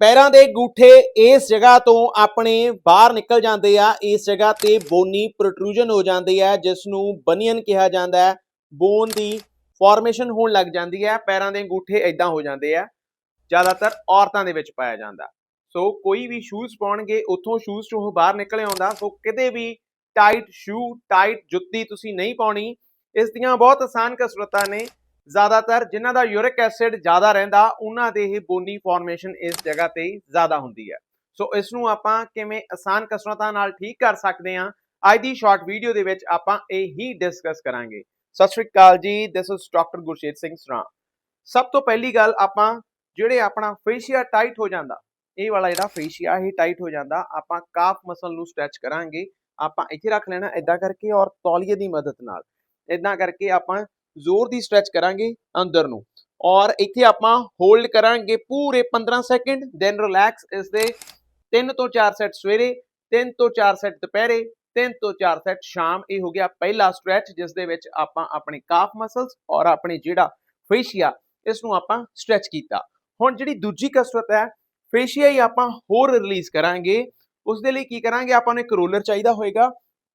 ਪੈਰਾਂ ਦੇ ਗੂਠੇ ਇਸ ਜਗ੍ਹਾ ਤੋਂ ਆਪਣੇ ਬਾਹਰ ਨਿਕਲ ਜਾਂਦੇ ਆ, ਇਸ ਜਗ੍ਹਾ ਤੇ ਬੋਨੀ ਪ੍ਰੋਟਰੂਜਨ ਹੋ ਜਾਂਦੀ ਹੈ ਜਿਸ ਨੂੰ ਬਨੀਅਨ ਕਿਹਾ ਜਾਂਦਾ ਹੈ। ਬੋਨ ਦੀ ਫਾਰਮੇਸ਼ਨ ਹੋਣ ਲੱਗ ਜਾਂਦੀ ਹੈ, ਪੈਰਾਂ ਦੇ ਅੰਗੂਠੇ ਇਦਾਂ ਹੋ ਜਾਂਦੇ ਆ, ਜ਼ਿਆਦਾਤਰ ਔਰਤਾਂ ਦੇ ਵਿੱਚ ਪਾਇਆ ਜਾਂਦਾ। ਸੋ ਕੋਈ ਵੀ ਸ਼ੂਜ਼ ਪਾਉਣਗੇ, ਉੱਥੋਂ ਸ਼ੂਜ਼ ਚੋਂ ਬਾਹਰ ਨਿਕਲ ਆਉਂਦਾ, ਸੋ ਕਿਤੇ ਵੀ ਟਾਈਟ ਸ਼ੂ ਟਾਈਟ ਜੁੱਤੀ ਤੁਸੀਂ ਨਹੀਂ ਪਾਉਣੀ, ਇਸ ਦੀਆਂ ਬਹੁਤ ਆਸਾਨ ਕਸਰਤਾਂ ਨੇ। ਜ਼ਿਆਦਾਤਰ ਜਿਨ੍ਹਾਂ ਦਾ ਯੂਰਿਕ ਐਸਿਡ ਜ਼ਿਆਦਾ ਰਹਿੰਦਾ, ਉਹਨਾਂ ਦੇ ਹੀ ਬੋਨੀ ਫਾਰਮੇਸ਼ਨ ਇਸ ਜਗ੍ਹਾ ਤੇ ਜ਼ਿਆਦਾ ਹੁੰਦੀ ਹੈ। ਸੋ ਇਸ ਨੂੰ ਆਪਾਂ ਕਿਵੇਂ ਆਸਾਨ ਕਸਰਤਾਂ ਨਾਲ ਠੀਕ ਕਰ ਸਕਦੇ ਹਾਂ, ਅੱਜ ਦੀ ਸ਼ਾਰਟ ਵੀਡੀਓ ਦੇ ਵਿੱਚ ਆਪਾਂ ਇਹ ਹੀ ਡਿਸਕਸ ਕਰਾਂਗੇ। ਸਤਿ ਸ਼੍ਰੀ ਅਕਾਲ ਜੀ this is doctor Gurshet Singh Sran. ਸਭ ਤੋਂ ਪਹਿਲੀ ਗੱਲ ਆਪਾਂ ਜਿਹੜੇ ਆਪਣਾ ਫੇਸ਼ੀਆ ਟਾਈਟ ਹੋ ਜਾਂਦਾ, ਇਹ ਵਾਲਾ ਜਿਹੜਾ ਫੇਸ਼ੀਆ ਇਹ ਟਾਈਟ ਹੋ ਜਾਂਦਾ, ਆਪਾਂ ਕਾਫ ਮਸਲ ਨੂੰ ਸਟ੍ਰੈਚ ਕਰਾਂਗੇ। ਆਪਾਂ ਇੱਥੇ ਰੱਖ ਲੈਣਾ ਇਦਾਂ ਕਰਕੇ ਔਰ ਤੌਲੀਏ ਦੀ ਮਦਦ ਨਾਲ। ਇਦਾਂ ਕਰਕੇ ਆਪਾਂ ਜ਼ੋਰ ਦੀ ਸਟ੍ਰੈਚ ਕਰਾਂਗੇ ਅੰਦਰ ਨੂੰ ਔਰ ਇੱਥੇ ਆਪਾਂ ਹੋਲਡ ਕਰਾਂਗੇ ਪੂਰੇ 15 ਸੈਕਿੰਡ ਦੈਨ ਰਿਲੈਕਸ ਇਸ ਦੇ 3 ਤੋਂ 4 ਸੈਟ ਸਵੇਰੇ 3 ਤੋਂ 4 ਸੈਟ ਦੁਪਹਿਰੇ 3 ਤੋਂ 4 ਸੈਟ ਸ਼ਾਮ। ਇਹ ਹੋ ਗਿਆ ਪਹਿਲਾ ਸਟ੍ਰੈਚ ਜਿਸ ਦੇ ਵਿੱਚ ਆਪਾਂ ਆਪਣੇ ਕਾਫ ਮਸਲਸ ਔਰ ਆਪਣੇ ਜਿਹੜਾ ਫੇਸ਼ੀਆ ਇਸ ਨੂੰ ਆਪਾਂ ਸਟ੍ਰੈਚ ਕੀਤਾ। ਹੁਣ ਜਿਹੜੀ ਦੂਜੀ ਕਸਰਤ ਹੈ ਫੇਸ਼ੀਆ ਹੀ ਆਪਾਂ ਹੋਰ ਰਿਲੀਜ਼ ਕਰਾਂਗੇ। ਉਸ ਦੇ ਲਈ ਕੀ ਕਰਾਂਗੇ, ਆਪਾਂ ਨੂੰ ਇੱਕ ਰੋਲਰ ਚਾਹੀਦਾ ਹੋਏਗਾ।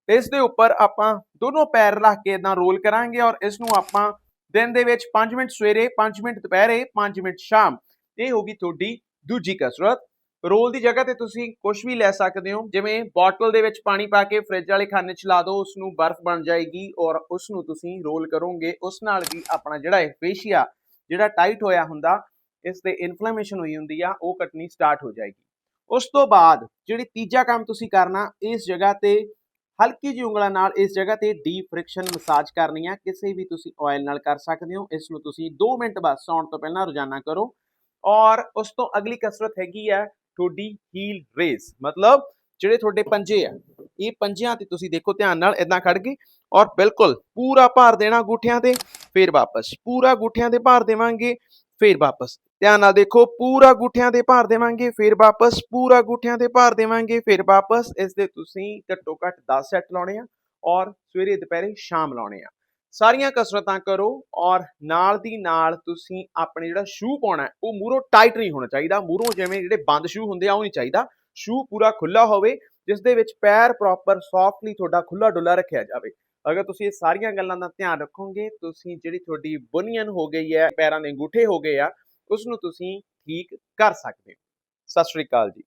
ਇਸ ਦੇ ਉੱਪਰ ਆਪਾਂ ਦੋਨੋਂ ਪੈਰ ਰੱਖ ਕੇ ਇਦਾਂ ਰੋਲ ਕਰਾਂਗੇ ਔਰ ਇਸ ਨੂੰ ਆਪਾਂ ਦਿਨ ਦੇ ਵਿੱਚ 5 ਮਿੰਟ ਸਵੇਰੇ 5 ਮਿੰਟ ਦੁਪਹਿਰੇ 5 ਮਿੰਟ ਸ਼ਾਮ। ਇਹ ਹੋਗੀ ਤੁਹਾਡੀ ਦੂਜੀ ਕਸਰਤ। ਰੋਲ ਦੀ ਜਗ੍ਹਾ ਤੇ ਤੁਸੀਂ ਕੁਝ ਵੀ ਲੈ ਸਕਦੇ ਹੋ। ਜਿਵੇਂ ਬੋਟਲ ਦੇ ਵਿੱਚ ਪਾਣੀ ਪਾ ਕੇ ਫ੍ਰਿਜ ਵਾਲੇ ਖਾਨੇ 'ਚ ਲਾ ਦਿਓ ਉਸ ਨੂੰ ਬਰਫ਼ ਬਣ ਜਾਏਗੀ ਔਰ ਉਸ ਨੂੰ ਤੁਸੀਂ ਰੋਲ ਕਰੋਗੇ। ਉਸ ਨਾਲ ਵੀ ਆਪਣਾ ਜਿਹੜਾ ਇਹ ਫੇਸ਼ੀਆ ਜਿਹੜਾ ਟਾਈਟ ਹੋਇਆ ਹੁੰਦਾ, ਇਸ ਤੇ ਇਨਫਲੇਮੇਸ਼ਨ ਹੋਈ ਹੁੰਦੀ ਆ, ਉਹ ਕੱਟਣੀ ਸਟਾਰਟ ਹੋ ਜਾਏਗੀ। ਉਸ ਤੋਂ ਬਾਅਦ ਜਿਹੜੀ ਤੀਜਾ ਕੰਮ ਤੁਸੀਂ ਕਰਨਾ, ਇਸ ਜਗ੍ਹਾ ਤੇ ਹਲਕੀ ਜਿਹੀ ਉਂਗਲਾਂ ਨਾਲ ਇਸ ਜਗ੍ਹਾ ਤੇ ਡੀਪ ਫ੍ਰਿਕਸ਼ਨ ਮਸਾਜ ਕਰਨੀ ਆ। ਕਿਸੇ ਵੀ ਤੁਸੀਂ ਆਇਲ ਨਾਲ ਕਰ ਸਕਦੇ ਹੋ। ਇਸ ਨੂੰ ਤੁਸੀਂ 2 ਮਿੰਟ ਬਾਅਦ ਸੌਣ ਤੋਂ ਪਹਿਲਾਂ ਰੋਜ਼ਾਨਾ ਕਰੋ। ਔਰ ਉਸ ਤੋਂ ਅਗਲੀ ਕਸਰਤ ਹੈਗੀ ਹੈ ਤੁਹਾਡੀ ਹੀਲ ਰੇਸ ਮਤਲਬ ਜਿਹੜੇ ਤੁਹਾਡੇ ਪੰਜੇ ਆ, ਇਹ ਪੰਜਿਆਂ ਤੇ ਤੁਸੀਂ ਦੇਖੋ ਧਿਆਨ ਨਾਲ ਇਦਾਂ ਖੜ ਗਏ ਔਰ ਬਿਲਕੁਲ ਪੂਰਾ ਭਾਰ ਦੇਣਾ ਗੁੱਠਿਆਂ ਤੇ, ਫਿਰ ਵਾਪਸ। ਪੂਰਾ ਗੁੱਠਿਆਂ ਤੇ ਭਾਰ ਦੇਵਾਂਗੇ, ਫਿਰ ਵਾਪਸ। ਧਿਆਨ ਨਾਲ ਦੇਖੋ, ਪੂਰਾ ਗੁੱਠਿਆਂ ਤੇ ਭਾਰ ਦੇਵਾਂਗੇ, ਫਿਰ ਵਾਪਸ ਪੂਰਾ ਗੁੱਠਿਆਂ ਤੇ ਭਾਰ ਦੇਵਾਂਗੇ, ਫਿਰ ਵਾਪਸ ਇਸ ਦੇ ਤੁਸੀਂ ਘੱਟੋ ਘੱਟ 10 ਸੈੱਟ ਲਾਉਣੇ ਆ ਔਰ ਸਵੇਰੇ ਦੁਪਹਿਰੇ ਸ਼ਾਮ ਲਾਉਣੇ ਆ। ਸਾਰੀਆਂ ਕਸਰਤਾਂ ਕਰੋ ਔਰ ਨਾਲ ਦੀ ਨਾਲ ਤੁਸੀਂ ਆਪਣੇ ਜਿਹੜਾ ਸ਼ੂ ਪਾਉਣਾ, ਉਹ ਮੂਰੋਂ ਟਾਈਟ ਨਹੀਂ ਹੋਣਾ ਚਾਹੀਦਾ ਮੂਰੋਂ ਜਿਵੇਂ ਜਿਹੜੇ ਬੰਦ ਸ਼ੂ ਹੁੰਦੇ ਆ, ਉਹ ਨਹੀਂ ਚਾਹੀਦਾ। ਸ਼ੂ ਪੂਰਾ ਖੁੱਲਾ ਹੋਵੇ ਜਿਸ ਦੇ ਵਿੱਚ ਪੈਰ ਪ੍ਰੋਪਰ ਸੌਫਟਲੀ ਤੁਹਾਡਾ ਖੁੱਲਾ ਡੁੱਲਾ ਰੱਖਿਆ ਜਾਵੇ। ਅਗਰ ਤੁਸੀਂ ਇਹ ਸਾਰੀਆਂ ਗੱਲਾਂ ਦਾ ਧਿਆਨ ਰੱਖੋਗੇ, ਤੁਸੀਂ ਜਿਹੜੀ ਤੁਹਾਡੀ ਬੁਨੀਅਨ ਹੋ ਗਈ ਹੈ, ਪੈਰਾਂ ਦੇ ਅੰਗੂਠੇ ਹੋ ਗਏ ਆ ਉਸ ਨੂੰ ਤੁਸੀਂ ਠੀਕ ਕਰ ਸਕਦੇ ਹੋ। ਸਤਿ ਸ਼੍ਰੀ ਅਕਾਲ ਜੀ।